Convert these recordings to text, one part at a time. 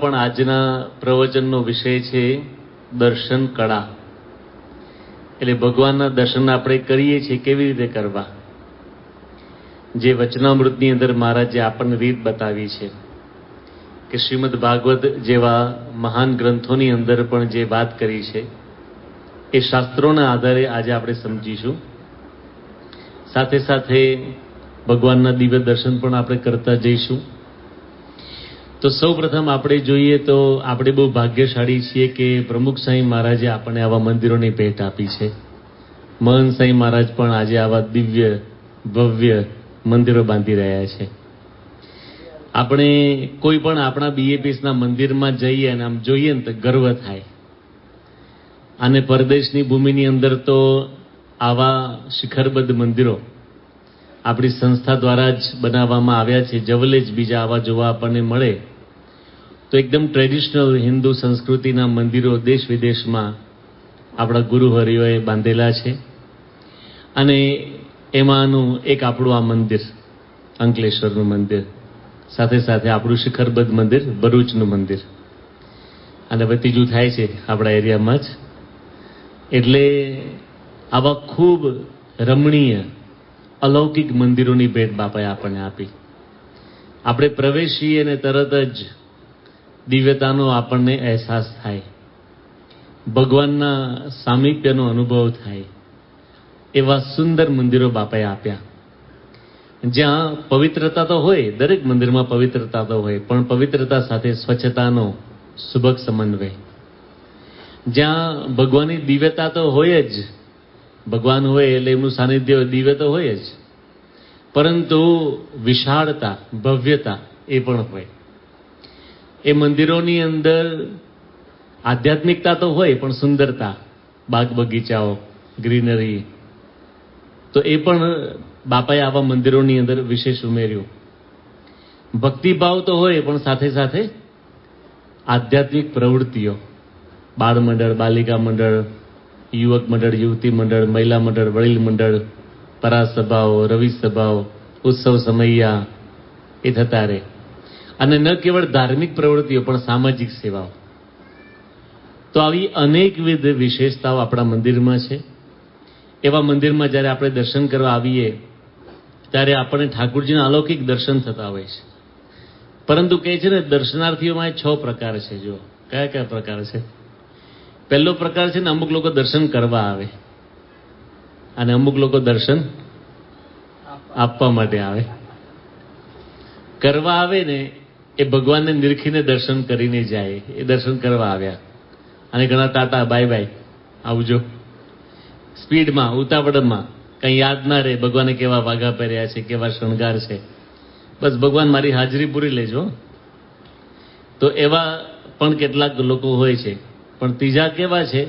પણ આજના પ્રવચનનો વિષય છે દર્શન કળા. એટલે ભગવાનના દર્શન આપણે કરીએ છીએ કેવી રીતે કરવા? જે વચનામૃતની અંદર મહારાજે આપણને રીત બતાવી છે કે શ્રીમદ ભાગવત જેવા મહાન ગ્રંથોની અંદર પણ જે વાત કરી છે, એ શાસ્ત્રોના આધારે આજે આપણે સમજીશું. સાથે સાથે ભગવાનના દિવ્ય દર્શન પણ આપણે કરતા જઈશું. તો સૌ પ્રથમ આપણે જોઈએ તો આપણે બહુ ભાગ્યશાળી છીએ કે પ્રમુખ સાંઈ મહારાજે આપણને આવા મંદિરોની ભેટ આપી છે. મહન સાંઈ મહારાજ પણ આજે આવા દિવ્ય, ભવ્ય મંદિરો બાંધી રહ્યા છે. આપણે કોઈ પણ આપણા બીએપીસના મંદિરમાં જઈએ અને આમ જોઈએ ને તો ગર્વ થાય. અને પરદેશની ભૂમિની અંદર તો આવા શિખરબદ્ધ મંદિરો આપણી સંસ્થા દ્વારા જ બનાવવામાં આવ્યા છે. જવલે જ બીજા આવા જોવા આપણને મળે. તો એકદમ ટ્રેડિશનલ હિન્દુ સંસ્કૃતિના મંદિરો દેશ વિદેશમાં આપણા ગુરુહરિઓએ બાંધેલા છે. અને એમાંનું એક આપણું આ મંદિર, અંકલેશ્વરનું મંદિર, સાથે સાથે આપણું શિખરબદ્ધ મંદિર, ભરૂચનું મંદિર. અને હવે ત્રીજું થાય છે આપણા એરિયામાં જ. એટલે આવા ખૂબ રમણીય, અલૌકિક મંદિરોની ભેટ બાપાએ આપણને આપી. આપણે પ્રવેશીએ અને તરત જ દિવ્યતાનો આપણને અહેસાસ થાય. ભગવાનના સામીપ્યનો અનુભવ થાય. એવા સુંદર મંદિરો બાપાએ આપ્યા. જ્યાં પવિત્રતા તો હોય, દરેક મંદિરમાં પવિત્રતા તો હોય, પણ પવિત્રતા સાથે સ્વચ્છતાનો સુભગ સમન્વય. જ્યાં ભગવાનની દિવ્યતા તો હોય જ, ભગવાન હોય એટલે એમનું સાનિધ્ય દિવ્ય તો હોય જ, પરંતુ વિશાળતા, ભવ્યતા એ પણ હોય. એ મંદિરોની અંદર આધ્યાત્મિકતા તો હોય, પણ સુંદરતા, બાગ બગીચાઓ, ગ્રીનરી. તો એ પણ બાપાએ આવા મંદિરોની અંદર વિશેષ ઉમેર્યું. ભક્તિભાવ તો હોય, પણ સાથે સાથે આધ્યાત્મિક પ્રવૃત્તિઓ. બાળ મંડળ, બાલિકા મંડળ, યુવક મંડળ, યુવતી મંડળ, મહિલા મંડળ, વડીલ મંડળ, પરાસભાઓ, રવિ સભાઓ, ઉત્સવ સમૈયા, એ થતા રહે. અને ન કેવળ ધાર્મિક પ્રવૃત્તિઓ, પણ સામાજિક સેવાઓ. તો આવી અનેકવિધ વિશેષતાઓ આપણા મંદિરમાં છે. એવા મંદિરમાં જ્યારે આપણે દર્શન કરવા આવીએ, ત્યારે આપણને ઠાકુરજીના અલૌકિક દર્શન થતા હોય છે. પરંતુ કહે છે ને, દર્શનાર્થીઓમાં છ પ્રકાર છે જો કયા કયા પ્રકાર છે? પહેલો પ્રકાર છે ને, અમુક લોકો દર્શન કરવા આવે. અને અમુક લોકો દર્શન આપવા માટે આવે. કરવા આવે ને એ ભગવાનને નિરખીને દર્શન કરીને જાય, એ દર્શન કરવા આવ્યા. અને ઘણા તાતા બાય બાય, આવજો. સ્પીડમાં, ઉતાવળમાં, કંઈ યાદ ના રહે, ભગવાને કેવા વાઘા પહેર્યા છે, કેવા શણગાર છે. બસ ભગવાન મારી હાજરી પૂરી લેજો. તો એવા પણ કેટલાક લોકો હોય છે. પણ ત્રીજા કેવા છે?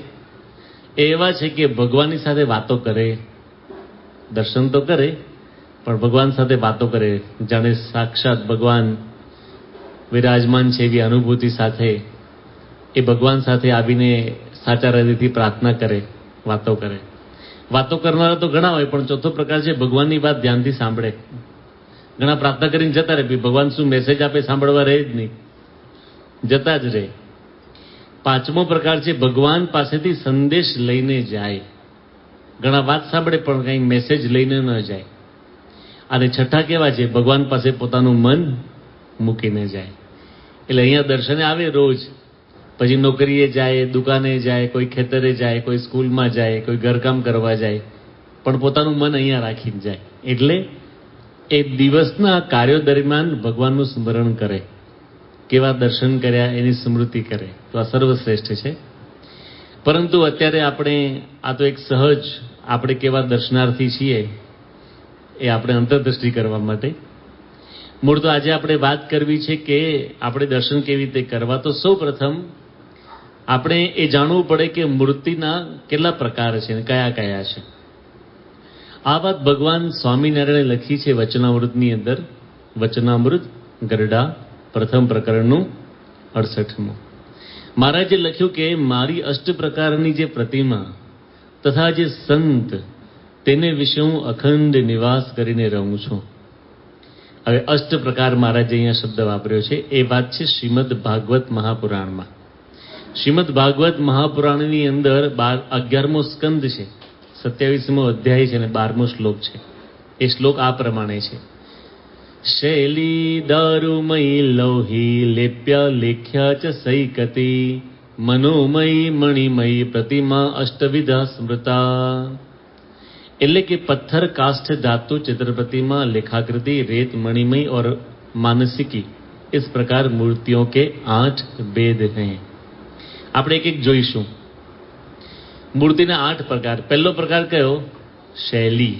એ એવા છે કે ભગવાનની સાથે વાતો કરે, દર્શન તો કરે, પણ ભગવાન સાથે વાતો કરે. જાણે સાક્ષાત ભગવાન વિરાજમાન છે એવી અનુભૂતિ સાથે, એ ભગવાન સાથે આવીને સાચા હૃદયથી પ્રાર્થના કરે, વાતો કરે. વાતો કરનારા તો ઘણા હોય, પણ ચોથો પ્રકાર છે ભગવાનની વાત ધ્યાનથી સાંભળે. ઘણા પ્રાર્થના કરીને જતા રહે ભગવાન શું મેસેજ આપે સાંભળવા રહે જ નહીં. જતા જ રહે. પાંચમો પ્રકાર છે ભગવાન પાસેથી સંદેશ લઈને જાય. ઘણા વાત સાંભળે, પણ કંઈ મેસેજ લઈને ન જાય. અને છઠ્ઠા કેવા છે, ભગવાન પાસે પોતાનું મન મૂકીને જાય. એટલે અહીંયા દર્શને આવે રોજ. પછી નોકરીએ જાય, દુકાને જાય, કોઈ ખેતરે જાય, કોઈ સ્કૂલમાં જાય, કોઈ ઘરકામ કરવા જાય. પણ પોતાનું મન અહીંયા રાખીને જાય. એટલે એ દિવસના કાર્યો દરમિયાન ભગવાનનું સ્મરણ કરે. કેવા દર્શન કર્યા, એની સ્મૃતિ કરે. તો આ સર્વશ્રેષ્ઠ છે. પરંતુ અત્યારે આપણે, આ તો એક સહજ, આપણે કેવા દર્શનાર્થી છીએ, એ આપણે અંતરદ્રષ્ટિ કરવા માટે મૂળ તો આજે આપણે વાત કરવી છે કે આપણે દર્શન કેવી રીતે કરવા. તો સૌ પ્રથમ આપણે એ જાણવું પડે કે મૂર્તિના કેટલા પ્રકાર છે અને કયા કયા છે. આ વાત ભગવાન સ્વામિનારાયણે લખી છે વચનામૃતની અંદર. વચનામૃત ગરડા, પ્રથમ પ્રકરણનું અડસઠમું. મહારાજે લખ્યું કે મારી અષ્ટ પ્રકારની જે પ્રતિમા તથા જે સંત, તેને વિશે હું અખંડ નિવાસ કરીને રહું છું. હવે અષ્ટ પ્રકાર મહારાજે અહીંયા શબ્દ વાપર્યો છે. એ વાત છે શ્રીમદ ભાગવત મહાપુરાણમાં. શ્રીમદ ભાગવત મહાપુરાણની અંદર બાર અગિયારમો સ્કંદ છે. સત્યાવીસમો અધ્યાય છે અને બારમો શ્લોક છે. એ શ્લોક આ પ્રમાણે છે. શૈલી દારૂમયી લૌહી લેપ્ય લેખ્ય ચ સૈકતી, મનોમયી મણિમયી પ્રતિમા અષ્ટવિધા સ્મૃતા. એટલે કે પથ્થર काष्ठ धातु चित्र प्रतिमा लेखाकृति रेत मणिमय और मानसिकी इस प्रकार मूर्तियों के आठ भेद हैं આપણે એક એક જોઈશું મૂર્તિના આઠ પ્રકાર પહેલો પ્રકાર કયો શૈલી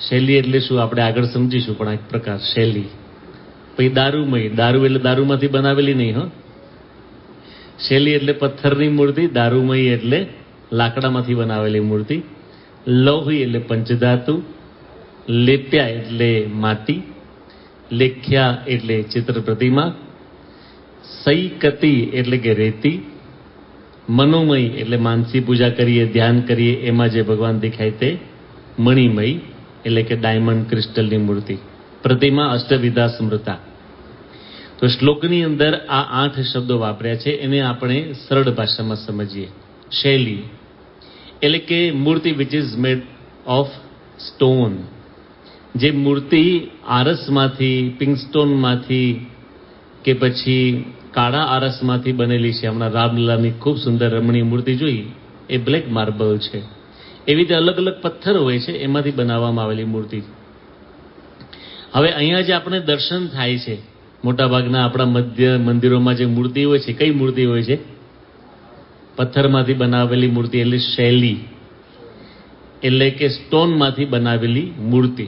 શૈલી એટલે શું આપણે આગળ સમજીશું પણ આ એક પ્રકાર શૈલી પછી દારૂમય દારૂ એટલે દારૂમાંથી બનાવેલી નહીં હો શૈલી એટલે પથ્થરની મૂર્તિ દારૂમય એટલે લાકડામાંથી બનાવેલી મૂર્તિ લૌહી એટલે પંચધાતુ, લેપ્યા એટલે માટી, લેખ્યા એટલે ચિત્ર પ્રતિમા, સૈકતી એટલે કે રેતી, મનોમય એટલે માનસી પૂજા કરીએ, ધ્યાન કરીએ, એમાં જે ભગવાન દેખાય તે મણિમય એટલે કે ડાયમંડ ક્રિસ્ટલની મૂર્તિ. પ્રતિમા અષ્ટવિધા સ્મૃતા. તો શ્લોકની અંદર આ આઠ શબ્દો વાપર્યા છે, એને આપણે સરળ ભાષામાં સમજીએ. શૈલી. એટલે કે મૂર્તિ which is made of stone જે મૂર્તિ આરસમાંથી પિંકસ્ટોનમાંથી કે પછી કાળા આરસમાંથી બનેલી છે. હમણાં રામલીલાની ખૂબ સુંદર રમણીય મૂર્તિ જોઈ, એ બ્લેક માર્બલ છે. એવી રીતે અલગ અલગ પથ્થર હોય છે, એમાંથી બનાવવામાં આવેલી મૂર્તિ. હવે અહીંયા જે આપણે દર્શન થાય છે, મોટાભાગના આપણા મધ્ય મંદિરોમાં જે મૂર્તિ હોય છે, કઈ મૂર્તિ હોય છે? પથ્થરમાંથી બનાવેલી મૂર્તિ એટલે શૈલી. એટલે કે સ્ટોનમાંથી બનાવેલી મૂર્તિ.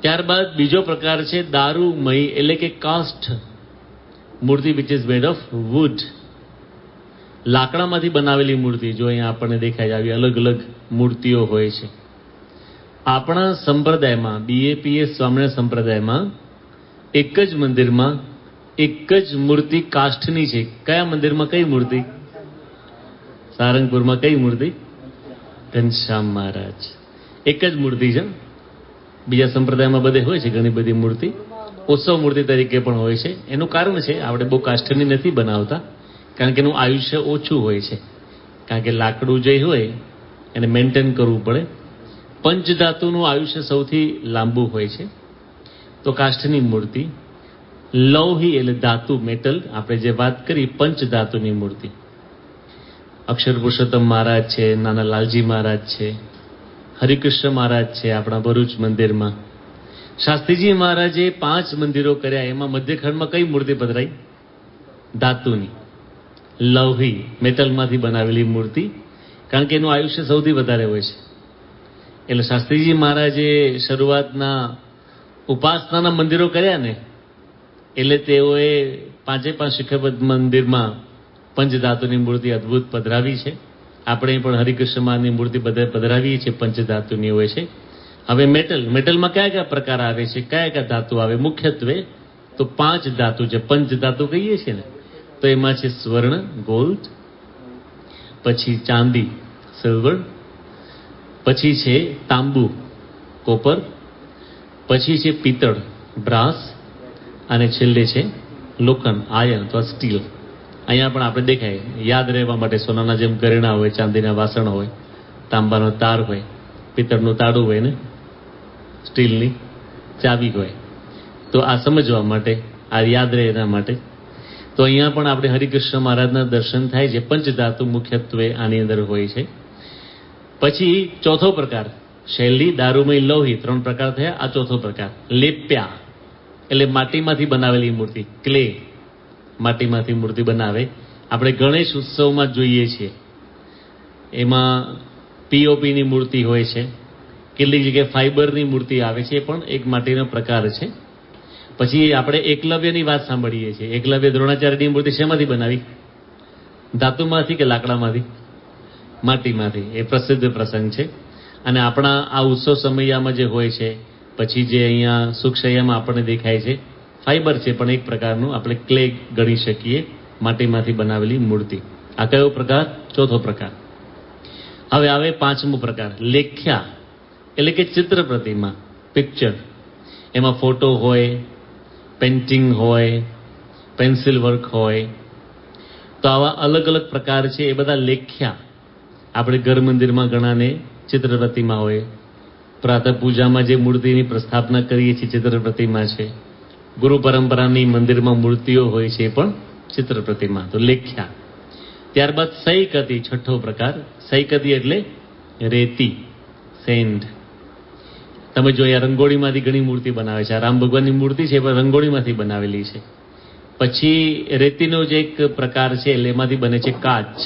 ત્યારબાદ બીજો પ્રકાર છે દારૂમય, એટલે કે કાસ્ટ મૂર્તિ which is made of wood લાકડામાંથી બનાવેલી મૂર્તિ, જો અહીંયા આપણને દેખાય છે આવી અલગ અલગ મૂર્તિઓ હોય છે. આપણા સંપ્રદાયમાં બીએપીએસ સ્વામિનારાયણ સંપ્રદાયમાં એક જ મંદિરમાં એક જ મૂર્તિ કાષ્ઠની છે. કયા મંદિરમાં કઈ મૂર્તિ? સારંગપુરમાં કઈ મૂર્તિ? ઘનશ્યામ મહારાજ. એક જ મૂર્તિ છે. બીજા સંપ્રદાયમાં બધે હોય છે ઘણી બધી મૂર્તિ. ઉત્સવ મૂર્તિ તરીકે પણ હોય છે. એનું કારણ છે આપણે બહુ કાષ્ઠની નથી બનાવતા, કારણ કે એનું આયુષ્ય ઓછું હોય છે. કારણ કે લાકડું જે હોય, એને મેન્ટેન કરવું પડે. પંચધાતુનું આયુષ્ય સૌથી લાંબુ હોય છે. તો કાષ્ઠની મૂર્તિ લૌહી એટલે ધાતુ, મેટલ. આપણે જે વાત કરી પંચ ધાતુની મૂર્તિ. અક્ષર પુરુષોત્તમ મહારાજ છે, નાના લાલજી મહારાજ છે, હરિકૃષ્ણ મહારાજ છે આપણા ભરૂચ મંદિરમાં. શાસ્ત્રીજી મહારાજે પાંચ મંદિરો કર્યા, એમાં મધ્યખંડમાં કઈ મૂર્તિ પધરાઈ? ધાતુની. લૌહી, મેટલમાંથી બનાવેલી મૂર્તિ, કારણ કે એનું આયુષ્ય સૌથી વધારે હોય છે. એટલે શાસ્ત્રીજી મહારાજે શરૂઆતના ઉપાસનાના મંદિરો કર્યા ને એટલે તેઓએ પાંચે પાંચ શિખરપદ મંદિરમાં પંચધાતુની મૂર્તિ અદ્ભુત પધરાવી છે. આપણે પણ હરિકૃષ્ણ મૂર્તિ બધા પધરાવીએ છીએ પંચધાતુની હોય છે. હવે મેટલ, મેટલમાં કયા કયા પ્રકાર આવે છે, કયા કયા ધાતુ આવે? મુખ્યત્વે તો પાંચ ધાતુ છે, પંચ ધાતુ કહીએ છીએ ને, તો એમાં છે સ્વર્ણ, ગોલ્ડ, પછી ચાંદી, સિલ્વર, પછી છે તાંબુ, કોપર, પછી છે પિત્તળ, બ્રાસ અને છેલ્લે છે, લોખંડ આયર્ન અથવા સ્ટીલ અહીંયા પણ આપણે દેખાય, યાદ રહેવા માટે સોનાના જેમ ઘરેણા હોય, ચાંદીના વાસણ હોય, તાંબાનો તાર હોય, પિત્તળનું તાળું હોય ને, સ્ટીલની ચાવી હોય. તો આ સમજવા માટે, આ યાદ રહે એના માટે, તો અહીંયા પણ આપણે હરિકૃષ્ણ મહારાજના દર્શન થાય છે. પંચધાતુ મુખ્યત્વે આની અંદર હોય છે. પછી ચોથો પ્રકાર, શૈલી, દારૂમય, લોહી, ત્રણ પ્રકાર થયા. આ ચોથો પ્રકાર, લેપ્યા. એટલે માટીમાંથી બનાવેલી મૂર્તિ ક્લે માટીમાંથી મૂર્તિ બનાવે. આપણે ગણેશ ઉત્સવમાં જોઈએ છીએ. એમાં પીઓપીની મૂર્તિ હોય છે. કેટલીક જગ્યાએ ફાઇબરની મૂર્તિ આવે છે, એ પણ એક માટીનો પ્રકાર છે. પછી આપણે એકલવ્યની વાત સાંભળીએ છીએ. એકલવ્ય દ્રોણાચાર્યની મૂર્તિ શેમાંથી બનાવી? ધાતુમાંથી કે લાકડામાંથી? માટીમાંથી. એ પ્રસિદ્ધ પ્રસંગ છે. અને આપણા આ ઉત્સવ સમયમાં જે હોય છે પછી જે અહીંયા સુખશૈયામાં આપણને દેખાય છે, ફાઈબર છે પણ એક પ્રકારનું આપણે ક્લે ગણી શકીએ માટીમાંથી બનાવેલી મૂર્તિ. આ કયો પ્રકાર? ચોથો પ્રકાર. હવે આવે પાંચમો પ્રકાર, લેખ્યા. એટલે કે ચિત્ર પ્રતિમા પિક્ચર એમાં ફોટો હોય પેન્ટિંગ હોય પેન્સિલ વર્ક હોય. તો આવા અલગ અલગ પ્રકાર છે એ બધા લેખ્યા. આપણે ઘર મંદિરમાં ઘણાને ચિત્ર પ્રતિમા હોય પ્રાતઃ પૂજામાં જે મૂર્તિની પ્રસ્થાપના કરીએ છીએ ચિત્ર પ્રતિમા છે, ગુરુ પરંપરાની મંદિરમાં મૂર્તિઓ હોય છે પણ ચિત્ર પ્રતિમા, તો લેખ્યા. ત્યારબાદ સૈકતી, છઠ્ઠો પ્રકાર. સૈકતી એટલે રેતી સેન્ડ તમે જો અહીંયા રંગોળીમાંથી ઘણી મૂર્તિ બનાવે છે, આ રામ ભગવાનની મૂર્તિ છે પણ રંગોળીમાંથી બનાવેલી છે. પછી રેતીનો જે એક પ્રકાર છે, એટલે એમાંથી બને છે કાચ.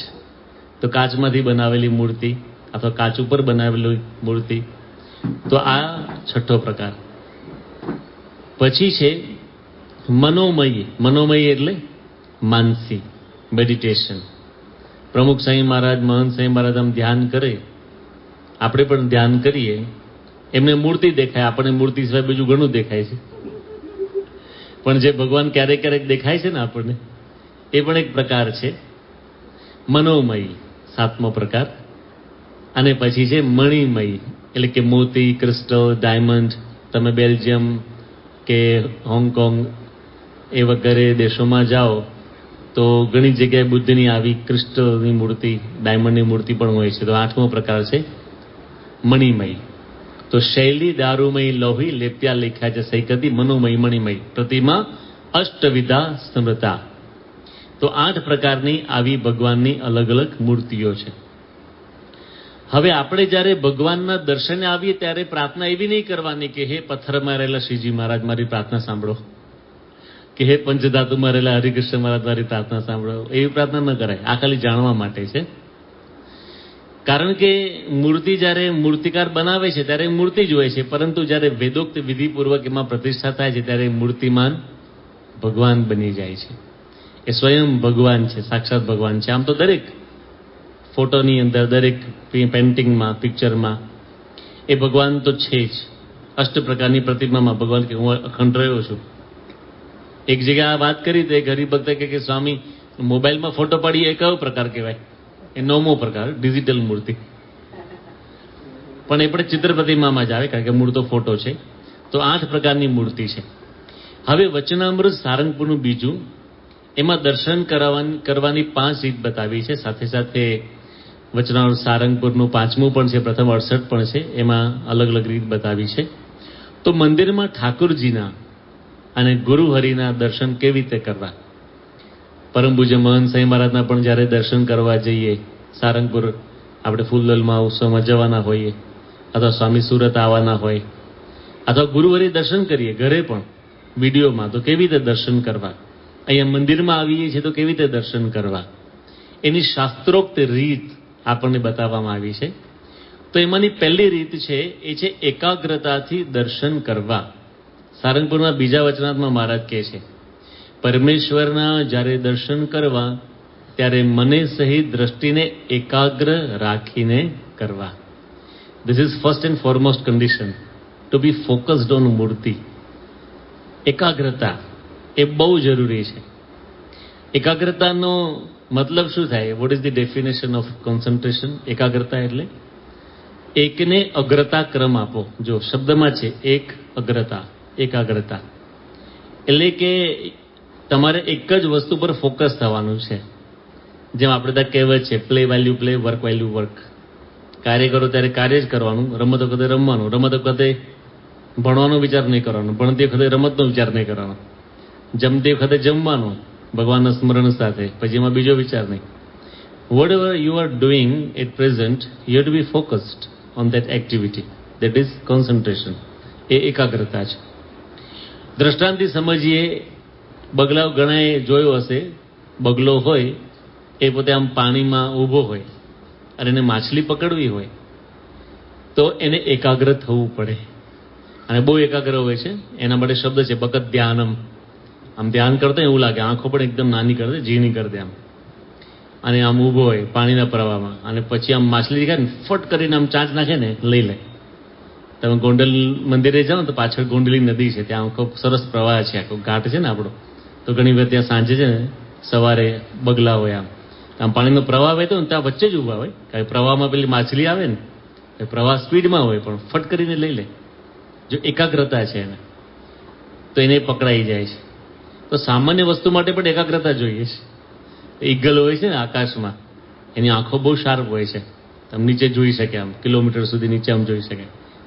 તો કાચમાંથી બનાવેલી મૂર્તિ, અથવા કાચ ઉપર બનાવેલી મૂર્તિ. તો આ છઠ્ઠો પ્રકાર. પછી છે મનોમય. મનોમય એટલે માનસી મેડિટેશન પ્રમુખ સાંઈ મહારાજ, મહંત સાંઈ મહારાજ આમ ધ્યાન કરે. આપણે પણ ધ્યાન કરીએ. એમને મૂર્તિ દેખાય, આપણને મૂર્તિ સિવાય બીજું ઘણું દેખાય છે. પણ જે ભગવાન ક્યારેક ક્યારેક દેખાય છે ને આપણને, એ પણ એક પ્રકાર છે. મનોમય, સાતમો પ્રકાર. અને પછી છે મણિમય. એટલે કે મોતી ક્રિસ્ટલ ડાયમંડ તમે બેલ્જિયમ કે હોંગકોંગ એ વગેરે દેશોમાં જાઓ, તો ઘણી જગ્યાએ બુદ્ધની આવી ક્રિસ્ટલની મૂર્તિ ડાયમંડની મૂર્તિ પણ હોય છે. તો આઠમો પ્રકાર છે, મણિમય. તો શૈલી, દારૂમય, લોહી, લેપ્યા લેખ્યા છે, સૈકતી, મનોમય, મણિમય. પ્રતિમા, અષ્ટવિધા, સ્મૃતા. તો આઠ પ્રકારની આવી ભગવાનની અલગ અલગ મૂર્તિઓ છે. હવે આપણે જ્યારે ભગવાનના દર્શને આવીએ ત્યારે પ્રાર્થના એવી નહીં કરવાની કે, હે પથ્થરમાં રહેલા શ્રીજી મહારાજ, મારી પ્રાર્થના સાંભળો. કે, હે પંચધાતુમાં રહેલા હરિકૃષ્ણ મહારાજ, મારી પ્રાર્થના સાંભળો. એવી પ્રાર્થના ન કરાય. આ ખાલી જાણવા માટે છે. કારણ કે મૂર્તિ જ્યારે મૂર્તિકાર બનાવે છે ત્યારે મૂર્તિ જ હોય છે. પરંતુ જ્યારે વેદોક્ત વિધિપૂર્વક એમાં પ્રતિષ્ઠા થાય છે ત્યારે મૂર્તિમાન ભગવાન બની જાય છે. એ સ્વયં ભગવાન છે, સાક્ષાત ભગવાન છે. આમ તો દરેક ફોટોની અંદર, દરેક પેઇન્ટિંગમાં, પિક્ચરમાં, એ ભગવાન તો છે જ. અષ્ટ પ્રકારની પ્રતિમામાં ભગવાન કે હું અખંડ રહ્યો છું. એક જગ્યાએ વાત કરી તો એક હરિભક્ત કે, સ્વામી, મોબાઈલમાં ફોટો પાડીએ, એ કયો પ્રકાર કહેવાય? એ નવમો પ્રકાર, ડિજિટલ મૂર્તિ. પણ એ પણ ચિત્ર પ્રતિમામાં જ આવે, કારણ કે મૂળ તો ફોટો છે. તો આઠ પ્રકારની મૂર્તિ છે. હવે વચનામૃત સારંગપુરનું બીજું, એમાં દર્શન કરાવવાની, કરવાની પાંચ રીત બતાવી છે. સાથે સાથે વચનામૃત સારંગપુરનું પાંચમું પણ છે, પ્રથમ અડસઠ પણ છે, એમાં અલગ અલગ રીત બતાવી છે. તો મંદિરમાં ઠાકુરજીના અને ગુરુ હરિના દર્શન કેવી રીતે કરવા? પરમ પૂજ્ય મહંત સાંઈ મહારાજના પણ જ્યારે દર્શન કરવા જઈએ, સારંગપુર આપણે ફૂલદલમાં ઉત્સવમાં જવાના હોઈએ, અથવા સ્વામી સુરત આવવાના હોય, અથવા ગુરુહરિ દર્શન કરીએ ઘરે પણ, વિડીયોમાં, તો કેવી રીતે દર્શન કરવા? અહીંયા મંદિરમાં આવીએ છીએ તો કેવી રીતે દર્શન કરવા? એની શાસ્ત્રોક્ત રીત આપણને બતાવવામાં આવી છે. તો એમાંની પહેલી રીત છે, એ છે એકાગ્રતાથી દર્શન કરવા. સારંગપુરના બીજા વચનાત્મા મહારાજ કહે છે, પરમેશ્વરના જ્યારે દર્શન કરવા, ત્યારે મને સહિત દ્રષ્ટિને એકાગ્ર રાખીને કરવા. This is first and foremost condition to be focused on મૂર્તિ. એકાગ્રતા એ બહુ જરૂરી છે. એકાગ્રતાનો મતલબ શું થાય? What is the definition of concentration એકાગ્રતા એટલે? એકને અગ્રતા ક્રમ આપો. જો શબ્દમાં છે, એક અગ્રતા, એકાગ્રતા. એટલે કે તમારે એક જ વસ્તુ પર ફોકસ થવાનું છે. જેમ આપણે ત્યાં કહેવત છે play value play work value work કાર્ય કરો ત્યારે કાર્ય જ કરવાનું, રમત વખતે રમવાનું, રમત વખતે ભણવાનો વિચાર નહીં કરવાનો, ભણતી વખતે રમતનો વિચાર નહીં કરવાનો. જમતી વખતે જમવાનું ભગવાનના સ્મરણ સાથે. પછી એમાં બીજો વિચાર નહીં. Whatever you are doing at present you to be focused on that activity that is concentration એ એકાગ્રતા છે. દ્રષ્ટાંતિ સમજીએ, બગલાવ ઘણાએ જોયો હશે, બગલો હોય, એ પોતે આમ પાણીમાં ઊભો હોય અને એને માછલી પકડવી હોય, તો એને એકાગ્ર થવું પડે. અને બહુ એકાગ્ર હોય છે, એના માટે શબ્દ છે બકત ધ્યાનમ. આમ ધ્યાન કરતો એવું લાગે, આંખો પણ એકદમ નાની કરી દે, ઝીણી કરી દે આમ. અને આમ ઊભો હોય, પાણીના પ્રવાહમાં અને પછી આમ માછલી દેખાય ને, ફટ કરીને આમ ચાંચ નાખે ને, લઈ લે. તમે ગોંડલ મંદિરે જાઓ ને, તો પાછળ ગોંડલી નદી છે, ત્યાં આખો સરસ પ્રવાહ છે, આખો ઘાટ છે ને આપણો. તો ઘણી વાર ત્યાં સાંજે છે ને, સવારે બગલા હોય આમ. આમ પાણીનો પ્રવાહ વહેતો ને, ત્યાં વચ્ચે જ ઊભા હોય. કારણ પ્રવાહમાં પેલી માછલી આવે ને પ્રવાહ સ્પીડમાં હોય, પણ ફટ કરીને લઈ લે. જો એકાગ્રતા છે એને, તો એને પકડાઈ જાય છે. તો સામાન્ય વસ્તુ માટે પણ એકાગ્રતા જોઈએ છે. ઈગલ હોય છે ને આકાશમાં, એની આંખો બહુ શાર્પ હોય છે. તમે નીચે જોઈ શકે આમ, કિલોમીટર સુધી નીચે આમ જોઈ શકે.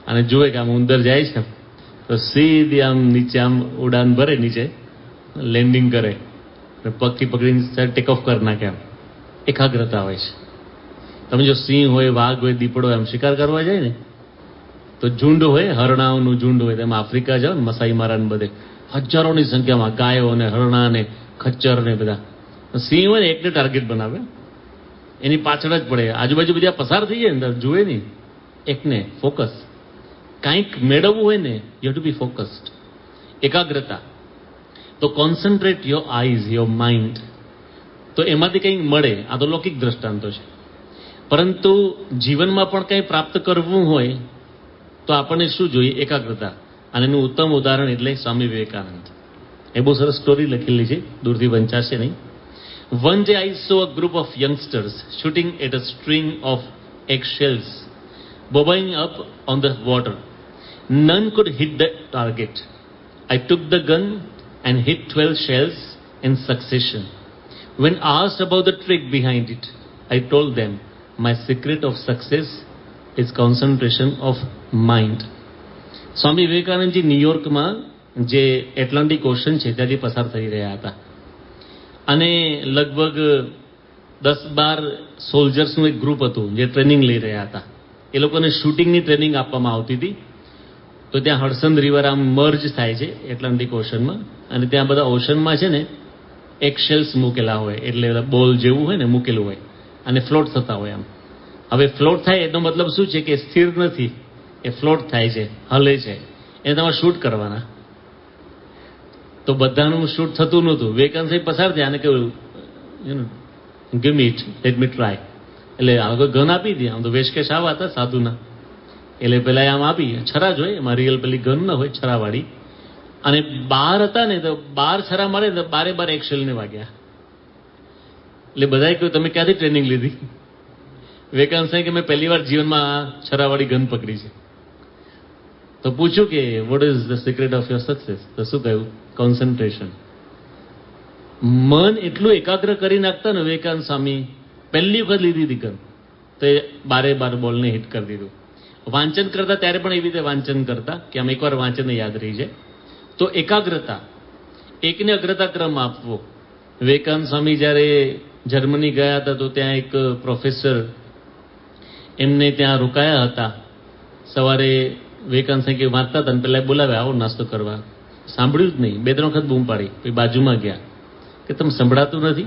અને જુએ કે આમ ઉંદર જાય છે તો સીધી આમ નીચે આમ ઉડાન ભરે નીચે લેન્ડિંગ કરે. અને પગથી પકડીને ટેક ઓફ કરી નાખે આમ. એકાગ્રતા હોય છે. તમે જો સિંહ હોય, વાઘ હોય, દીપડો હોય એમ શિકાર કરવા જાય ને, તો ઝુંડ હોય, હરણાઓનું ઝુંડ હોય, તમે આફ્રિકા જાઓ ને, મસાઈ મારા બધે હજારોની સંખ્યામાં ગાયો ને હરણા ખચ્ચર ને બધા. સિંહ હોય ને એકને ટાર્ગેટ બનાવે. એની પાછળ જ પડે. આજુબાજુ બધા પસાર થઈ જાય અંદર જુએ નહીં. એકને ફોકસ કાંઈક મેળવવું હોય ને યુ ટુ બી ફોકસ્ડ એકાગ્રતા. તો concentrate your eyes your mind તો એમાંથી કંઈક મળે. આ તો લૌકિક દ્રષ્ટાંતો છે. પરંતુ જીવનમાં પણ કંઈ પ્રાપ્ત કરવું હોય, તો આપણને શું જોઈએ? એકાગ્રતા. અને એનું ઉત્તમ ઉદાહરણ એટલે સ્વામી વિવેકાનંદ એ બહુ સરસ સ્ટોરી લખેલી છે દૂરથી વંચાશે નહીં one day I saw a group of youngsters shooting at a string of eggshells bobbing up on the water. None could hit the target. I took the gun and hit 12 shells in succession. When asked about the trick behind it, I told them my secret of success is concentration of mind. સ્વામી વિવેકાનંદજી ન્યુયોર્કમાં જે Atlantic ocean છે, ત્યાંથી પસાર થઈ રહ્યા હતા. અને લગભગ દસ બાર સોલ્જર્સનું એક ગ્રુપ હતું, જે ટ્રેનિંગ લઈ રહ્યા હતા. એ લોકોને શૂટિંગની ટ્રેનિંગ આપવામાં આવતી હતી. તો ત્યાં હડસન રિવર આમ મર્જ થાય છે એટલાન્ટિક ઓશનમાં અને ત્યાં બધા ઓશનમાં છે ને એક્શેલ્સ મૂકેલા હોય, એટલે બોલ જેવું હોય ને, મૂકેલું હોય. અને ફ્લોટ થતા હોય આમ. હવે ફ્લોટ થાય એનો મતલબ શું છે કે સ્થિર નથી. એ ફ્લોટ થાય છે, હલે છે. એને તમારે શૂટ કરવાના. તો બધાનું શૂટ થતું નહોતું. વેકન્સી પસાર થયા અને કહ્યું you know give me let me try એટલે આગળ ગન આપી દે, આમ તો વેશકેશ આવા હતા, સાધુના. એટલે પેલા આમ આપી, છરા જ હોય એમાં રિયલ પેલી ગન ન હોય, છરાવાળી. અને બાર હતા ને, તો બાર છરા મારે તો બારે બાર એક્સેલ ને વાગ્યા. એટલે બધાએ કહ્યું, તમે ક્યાંથી ટ્રેનિંગ લીધી? વિવેકાનંદ સાહેબ કે મેં પહેલી વાર જીવનમાં છરાવાળી ગન પકડી છે. તો પૂછ્યું કે what is the secret of your success તો શું કહ્યું? કોન્સન્ટ્રેશન મન એટલું એકાગ્ર કરી નાખતા ને વિવેકાનંદ સ્વામી પહેલી વખત લીધી ગન. તો એ બારે બાર બોલને હિટ કરી દીધું. વાંચન કરતા ત્યારે પણ એવી રીતે વાંચન કરતા કે આમ એકવાર વાંચન યાદ રહી જાય. તો એકાગ્રતા, એકને અગ્રતા ક્રમ આપવો. વિવેકાનંદ સ્વામી જ્યારે જર્મની ગયા હતા તો ત્યાં એક પ્રોફેસર એમને ત્યાં રોકાયા હતા. સવારે વિવેકાનંદ સાહેબ કે વાંચતા હતા પેલા બોલાવ્યા આવો નાસ્તો કરવા. સાંભળ્યું જ નહીં. બે, ત્રણ વખત બૂમ પાડી. પછી બાજુમાં ગયા. કે, તમે સંભળાતું નથી?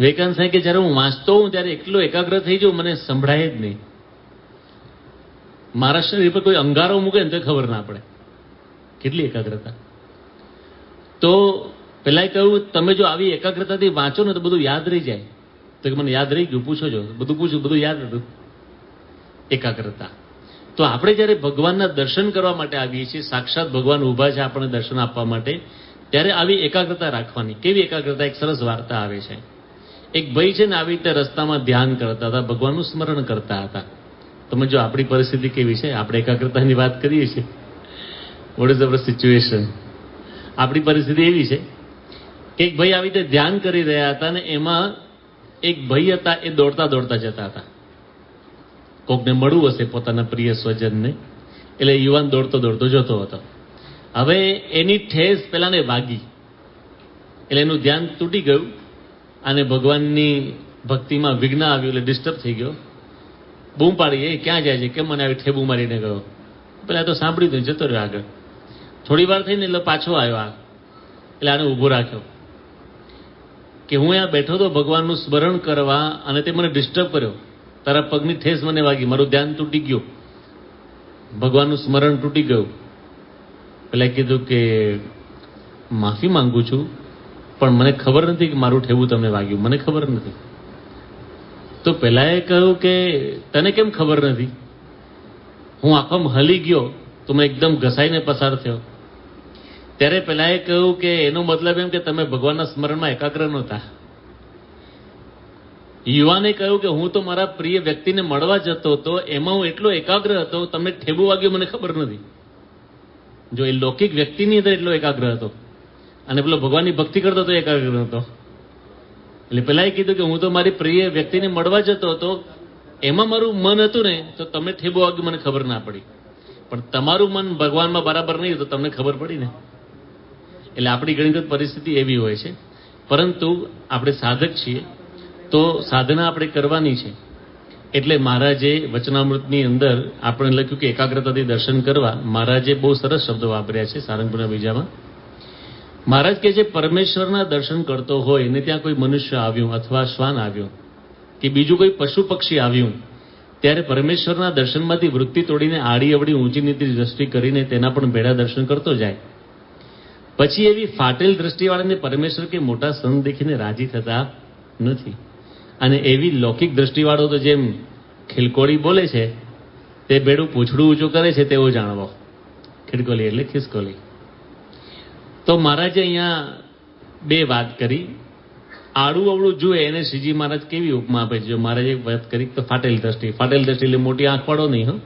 વિવેકાનંદ સાહેબ કે, જ્યારે હું વાંચતો હોઉં, ત્યારે એટલો એકાગ્ર થઈ જાઉં, મને સંભળાય જ નહીં. મહારાષ્ટ્રની પર કોઈ અંગારો મૂકે ને તો ખબર ના પડે. કેટલી એકાગ્રતા. તો પેલા કહ્યું, તમે જો આવી એકાગ્રતાથી વાંચો ને તો બધું યાદ રહી જાય. તો મને યાદ રહી ગયું, પૂછો છો બધું પૂછ્યું, બધું યાદ હતું. એકાગ્રતા. તો આપણે જ્યારે ભગવાનના દર્શન કરવા માટે આવીએ છીએ, સાક્ષાત ભગવાન ઊભા છે આપણને દર્શન આપવા માટે, ત્યારે આવી એકાગ્રતા રાખવાની. કેવી એકાગ્રતા? એક સરસ વાર્તા આવે છે. એક ભાઈ છે ને આવી રીતે રસ્તામાં ધ્યાન કરતા હતા, ભગવાનનું સ્મરણ કરતા હતા. તમે જો આપણી પરિસ્થિતિ કેવી છે? આપણે એકાગ્રતાની વાત કરીએ છીએ. વોટ ઇઝ અવર સિચ્યુએશન આપણી પરિસ્થિતિ એવી છે કે એક ભાઈ આવી રીતે ધ્યાન કરી રહ્યા હતા ને એમાં એક ભાઈ હતા એ દોડતા દોડતા જતા હતા. કોકને મળવું હશે પોતાના પ્રિય સ્વજનને. એટલે યુવાન દોડતો દોડતો જતો હતો. હવે એની ઠેસ પેલાને વાગી. એટલે એનું ધ્યાન તૂટી ગયું અને ભગવાનની ભક્તિમાં વિઘ્ન આવ્યું એટલે ડિસ્ટર્બ થઈ ગયો. બૂમ પાડી, એ ક્યાં જાય છે? કેમ મને આવી ઠેબુ મારીને ગયો? પેલા તો સાંભળ્યું હતું જતો રહ્યો આગળ. થોડી વાર થઈને એટલે પાછો આવ્યો આ. એટલે આને ઊભો રાખ્યો. કે હું અહીંયા બેઠો તો ભગવાનનું સ્મરણ કરવા અને તે મને ડિસ્ટર્બ કર્યો. તારા પગની ઠેસ મને વાગી. મારું ધ્યાન તૂટી ગયું. ભગવાનનું સ્મરણ તૂટી ગયું. પેલા કીધું કે, માફી માંગુ છું, પણ મને ખબર નથી કે મારું ઠેવું તમને વાગ્યું. મને ખબર નથી. તો પેલાએ કહ્યું કે, તને કેમ ખબર નથી? હું આખો હલી ગયો, તો મેં એકદમ ઘસાઈને પસાર થયો. ત્યારે પેલાએ કહ્યું કે, એનો મતલબ એમ કે તમે ભગવાનના સ્મરણમાં એકાગ્ર નહોતા. યુવાને કહ્યું કે હું તો મારા પ્રિય વ્યક્તિને મળવા જતો હતો, એમાં હું એટલો એકાગ્ર હતો, તમને ઠેબુ વાગ્યું મને ખબર નથી. જો એ લૌકિક વ્યક્તિની અંદર એટલો એકાગ્ર હતો, અને પેલો ભગવાનની ભક્તિ કરતો તો એકાગ્ર હતો. એટલે પેલા એ કીધું કે હું તો મારી પ્રિય વ્યક્તિને મળવા જતો હતો, એમાં મારું મન હતું ને, તો તમને ઠેબો વાગ્યું મને ખબર ના પડી. પણ તમારું મન ભગવાનમાં બરાબર નહીં તો તમને ખબર પડી ને. એટલે આપણી ઘણી વખત પરિસ્થિતિ એવી હોય છે. પરંતુ આપણે સાધક છીએ. તો સાધના આપણે કરવાની છે. એટલે મહારાજે વચનામૃતની અંદર આપણે લખ્યું કે એકાગ્રતાથી દર્શન કરવા મહારાજે બહુ સરસ શબ્દો વાપર્યા છે સારંગપુરના બીજામાં. મહારાજ કે જે પરમેશ્વરના દર્શન કરતો હોય ને ત્યાં કોઈ મનુષ્ય આવ્યું અથવા શ્વાન આવ્યું કે બીજું કોઈ પશુ પક્ષી આવ્યું, ત્યારે પરમેશ્વરના દર્શનમાંથી વૃત્તિ તોડીને આડી અવડી ઊંચી નીતિ દ્રષ્ટિ કરીને તેના પણ ભેડા દર્શન કરતો જાય. પછી એવી ફાટેલ દ્રષ્ટિવાળાને પરમેશ્વર કે મોટા સંત દેખીને રાજી થતા નથી. અને એવી લૌકિક દ્રષ્ટિવાળો તો જેમ ખિલકોળી બોલે છે, તે બેડું પૂછડું ઊંચું કરે છે તેવો જાણવો. ખિડકોલી એટલે ખિસકોલી તો મહારાજે અહીંયા બે વાત કરી. આડું અવળું જુએ એને શ્રીજી મહારાજ કેવી ઉપમા આપે છે. જો મહારાજે વાત કરી તો ફાટેલ દ્રષ્ટિ. ફાટેલ દ્રષ્ટિ એટલે મોટી આંખ પાડો નહીં, હં.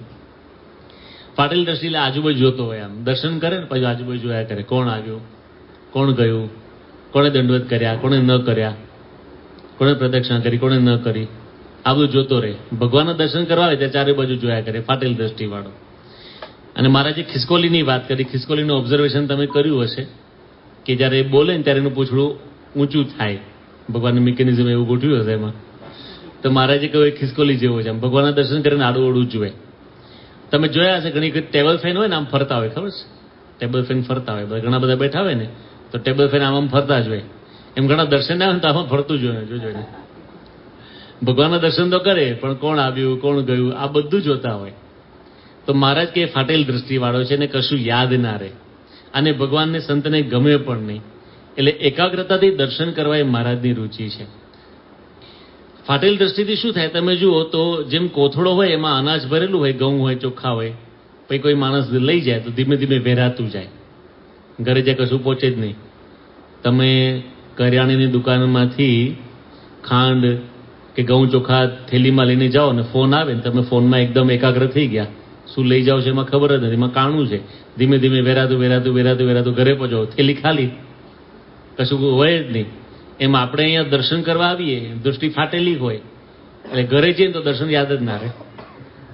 ફાટેલ દ્રષ્ટિ એટલે આજુબાજુ જોતો હોય આમ. દર્શન કરે ને પછી આજુબાજુ જોયા કરે. કોણ આવ્યું? કોણ ગયું? કોણે દંડવત કર્યા? કોણે ન કર્યા? કોણે પ્રદક્ષિણા કરી, કોણે ન કરી, આ બધું જોતો રહે. ભગવાનના દર્શન કરવા આવે ત્યાં ચારે બાજુ જોયા કરે, ફાટેલ દ્રષ્ટિવાળો. અને મહારાજે ખિસકોલીની વાત કરી, ખિસકોલીનું ઓબ્ઝર્વેશન તમે કર્યું હશે કે જ્યારે એ બોલે ને ત્યારે એનું પૂછડું ઊંચું થાય. ભગવાનનું મિકેનિઝમ એવું ગોઠવ્યું હશે એમાં. તો મહારાજે કહ્યું, એ ખિસકોલી જેવો છે. આમ ભગવાનના દર્શન કરીને આડું ઓડું જુએ. તમે જોયા હશે, ઘણી વખત ટેબલ ફેન હોય ને, આમ ફરતા હોય, ખબર છે? ટેબલ ફેન ફરતા હોય ઘણા બધા બેઠા હોય ને, તો ટેબલ ફેન આમ આમ ફરતા જ હોય. એમ ઘણા દર્શન આવે ને તો આમાં ફરતું જોયું જોજો ભગવાનના દર્શન તો કરે, પણ કોણ આવ્યું, કોણ ગયું, આ બધું જોતા હોય. તો મહારાજ કે, ફાટેલ દ્રષ્ટિવાળો છે ને કશું યાદ ના રહે. અને ભગવાનને સંતને ગમે પણ નહીં. એટલે એકાગ્રતાથી દર્શન કરવા એ મહારાજની રુચિ છે. ફાટેલ દ્રષ્ટિથી શું થાય? તમે જુઓ તો જેમ કોથળો હોય, એમાં અનાજ ભરેલું હોય, ઘઉં હોય ચોખ્ખા હોય, પછી કોઈ માણસ લઈ જાય તો ધીમે ધીમે વેરાતું જાય. ઘરે જે કશું પહોંચે જ નહીં. તમે કરિયાણાની દુકાનમાંથી ખાંડ કે ઘઉં ચોખા થેલીમાં લઈને જાઓ ને ફોન આવે ને તમે ફોનમાં એકદમ એકાગ્ર થઈ ગયા. શું લઈ જાઓ છો એમાં ખબર જ નથી, એમાં કાણું છે. ધીમે ધીમે વેરાતું વેરાતું વેરાતું વેરાતું ઘરે પહોંચો, થેલી ખાલી. કશું હોય જ નહીં. એમ આપણે અહીંયા દર્શન કરવા આવીએ, દૃષ્ટિ ફાટેલી હોય. એટલે ઘરે જઈએ તો દર્શન યાદ જ ના રહે.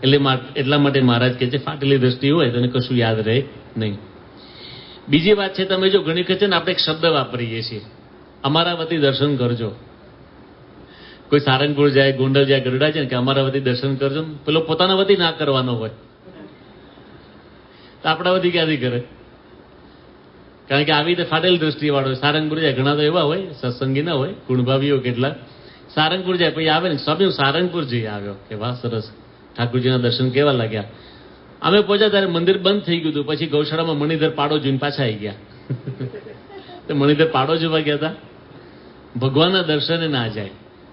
એટલે એટલા માટે મહારાજ કહે છે, ફાટેલી દ્રષ્ટિ હોય તો કશું યાદ રહે નહીં. બીજી વાત છે, તમે જો ઘણી વખત છે ને, આપણે એક શબ્દ વાપરીએ છીએ. અમારા વતી દર્શન કરજો. કોઈ સારંગપુર જાય, ગોંડલ જાય ગરડા ને કે અમારા વતી દર્શન કરજો. પેલો પોતાના વતી ના કરવાનો હોય. તો આપણા વતી ક્યાંથી કરે? કારણ કે આવી રીતે ફાટેલ દ્રષ્ટિ વાળો હોય. સારંગપુર જાય, ઘણા તો એવા હોય, સત્સંગી ના હોય, ગુણભાવીઓ કેટલા. સારંગપુર જાય, પછી આવે ને, સ્વામી સારંગપુર જઈ આવ્યો. કે વાહ, સરસ. ઠાકુરજીના દર્શન કેવા લાગ્યા? અમે પહોંચ્યા ત્યારે મંદિર બંધ થઈ ગયું હતું. પછી ગૌશાળામાં મણિધર પાડો જોઈને પાછા આવી ગયા. મણિધર પાડો જોવા ગયા હતા? ભગવાનના દર્શને ના જાય.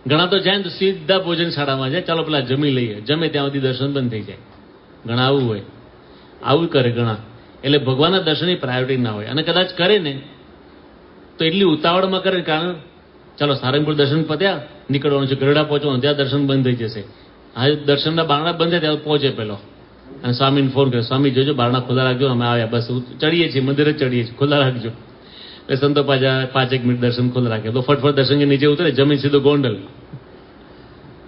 ઘણા તો જાય ને તો સીધા ભોજનશાળામાં જાય. ચાલો પેલા જમી લઈએ. જમે ત્યાં સુધી દર્શન બંધ થઈ જાય. ઘણા આવું હોય. આવું કરે ઘણા. એટલે ભગવાનના દર્શનની પ્રાયોરિટી ના હોય. અને કદાચ કરે ને, તો એટલી ઉતાવળમાં કરે કારણ, ચાલો સારંગપુર દર્શન પત્યા, નીકળવાનું છે, ગરડા પહોંચવાનું, ત્યાં દર્શન બંધ થઈ જશે. હા દર્શનના બારણા બંધ થાય, ત્યાં પહોંચે પેલો. અને સ્વામીને ફોન કર્યો, સ્વામી, જોજો, બારણા ખુલ્લા રાખજો, અમે આવ્યા. બસ ચડીએ છીએ, મંદિરે ચડીએ છીએ ખુલ્લા રાખજો. એટલે સંતો પાછા પાંચ એક મિનિટ દર્શન ખુલ્લા રાખે. તો ફટફટ દર્શન નીચે ઉતરે, જમીન સીધો ગોંડલ.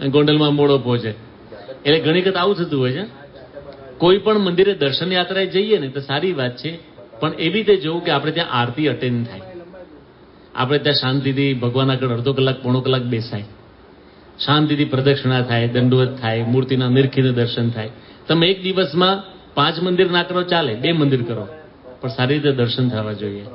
ગોંડલમાં મોડો પહોંચે. એટલે ઘણી વખત આવું થતું હોય છે. કોઈ પણ મંદિરે દર્શન યાત્રાએ જઈએ ને તો સારી વાત છે, પણ એવી રીતે જોવું કે આપણે ત્યાં આરતી અટેન્ડ થાય. આપણે ત્યાં શાંતિથી ભગવાન આગળ અડધો કલાક, પોણો કલાક બેસાય. શાંતિથી પ્રદક્ષિણા થાય, દંડવત થાય, મૂર્તિના નિરખીને દર્શન થાય. તમે એક દિવસમાં પાંચ મંદિર ના કરો ચાલે, બે મંદિર કરો. પણ સારી રીતે દર્શન થવા જોઈએ.